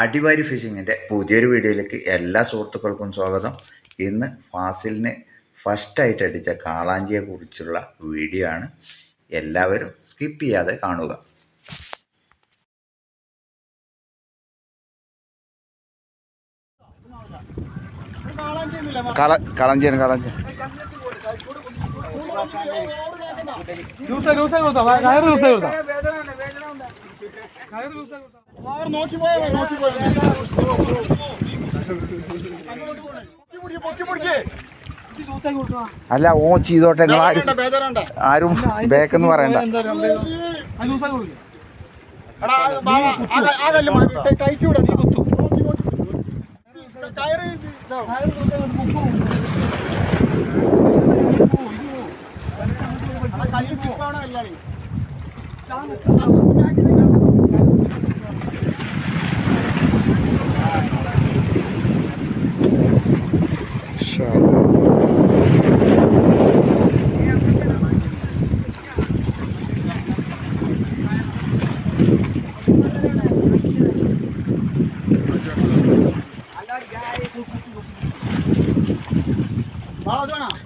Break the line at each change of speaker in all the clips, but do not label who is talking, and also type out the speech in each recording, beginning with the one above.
അടിവാരി ഫിഷിങ്ങിന്റെ പുതിയൊരു വീഡിയോയിലേക്ക് എല്ലാ സുഹൃത്തുക്കൾക്കും സ്വാഗതം. ഇന്ന് ഫാസിലിന് ഫസ്റ്റായിട്ട് അടിച്ച കാളാഞ്ചിയെ കുറിച്ചുള്ള വീഡിയോ ആണ്. എല്ലാവരും സ്കിപ്പ് ചെയ്യാതെ കാണുക.
കള കളഞ്ചിയാണ് കളഞ്ചി.
ദിവസം ദിവസം കൊടുത്താ? കയറ് ദിവസം കൊടുത്താ? കയറ് ദിവസം കൊടുത്താ?
അല്ല ഓ ചെയ്തോട്ടെ നിങ്ങൾ ആരും. ആരും ബേക്കെന്ന് പറയണ്ട.
കല്ല് മാറ്റി, ടൈ-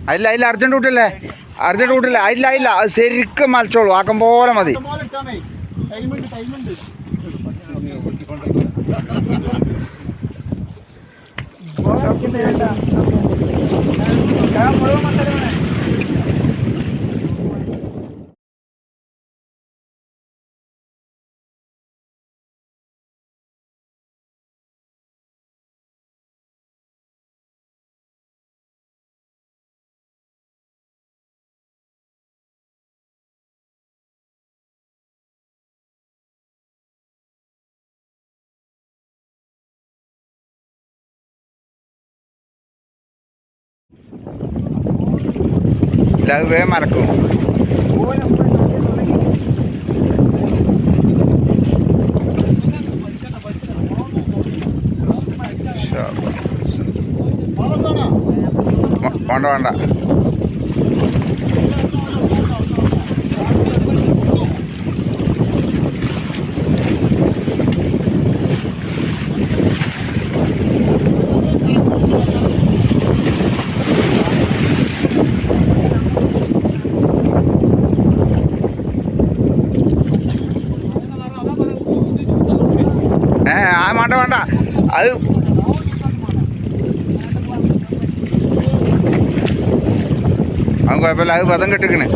അല്ല അതില്ല അർജന്റ് കൂട്ടില്ലേ? അർജന്റ് കൂട്ടില്ല ഇല്ല ഇല്ല അത് ശരിക്കും മലച്ചോളൂ ആക്കം പോലെ മതി.
ഇഷ്ടംപോലെ ഉണ്ട്.
ഇല്ല മലക്കും? വ- വേണ്ട വേണ്ട ഏ ആ വേണ്ട വേണ്ട. അത് അവൻ കുഴപ്പമില്ല അത് പദം കെട്ടിക്കണ്.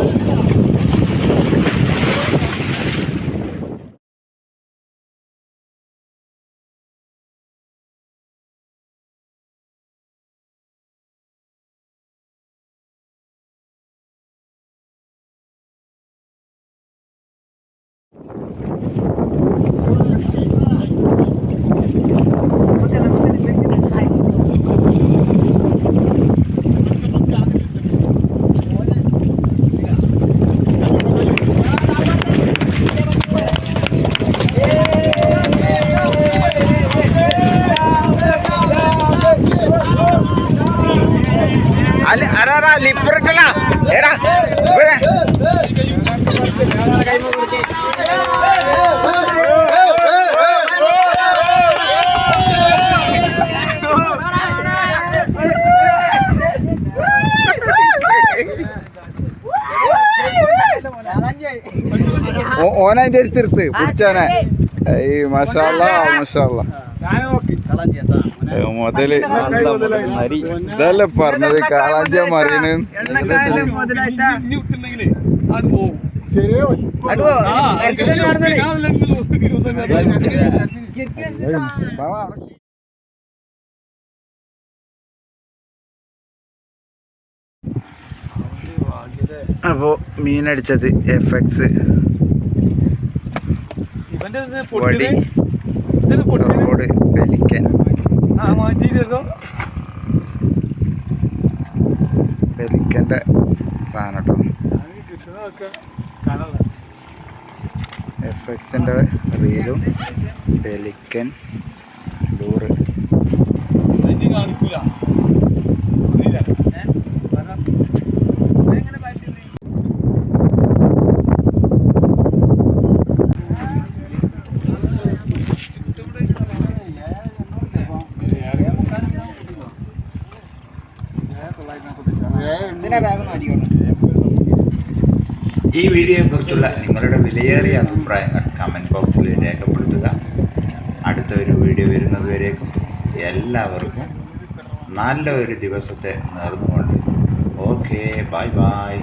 അല്ല അറാ ലിപ്പറിട്ടല്ല ഏടാ ഇവിടെ ഓ- ഓനതിന്റെ അടുത്തിരുത്ത് പിടിച്ചാനെ ഏയ് മഷാല്ല മഷാല്ല മുതൽ ഇതല്ലേ പറഞ്ഞത് കാളാഞ്ച മറിയണ്
ഇനി വിട്ടുണ്ടെങ്കിലേ അത് പോകും
ചെറിയ
ആ, ഞാനല്ലേ ഇന്ന് ദിവസം
ബാവാ, അപ്പോ മീനടിച്ചത് എഫ് എക്സ്
ഇവന്റെ പൊടി
വടി. Road pelican.
ആ മാറ്റിയിട്ടോ
പെലിക്കന്റെ സാധനം കേട്ടോ എഫ് എക്സിന്റെ റീലും പെലിക്കൻ ലൂറ്
കാണിക്കൂല.
ഈ വീഡിയോയെക്കുറിച്ചുള്ള നിങ്ങളുടെ വിലയേറിയ അഭിപ്രായങ്ങൾ കമന്റ് ബോക്സിൽ രേഖപ്പെടുത്തുക. അടുത്ത ഒരു വീഡിയോ വരുന്നതുവരേക്കും എല്ലാവർക്കും നല്ല ഒരു ദിവസത്തെ നേർന്നുകൊണ്ട്. Okay bye bye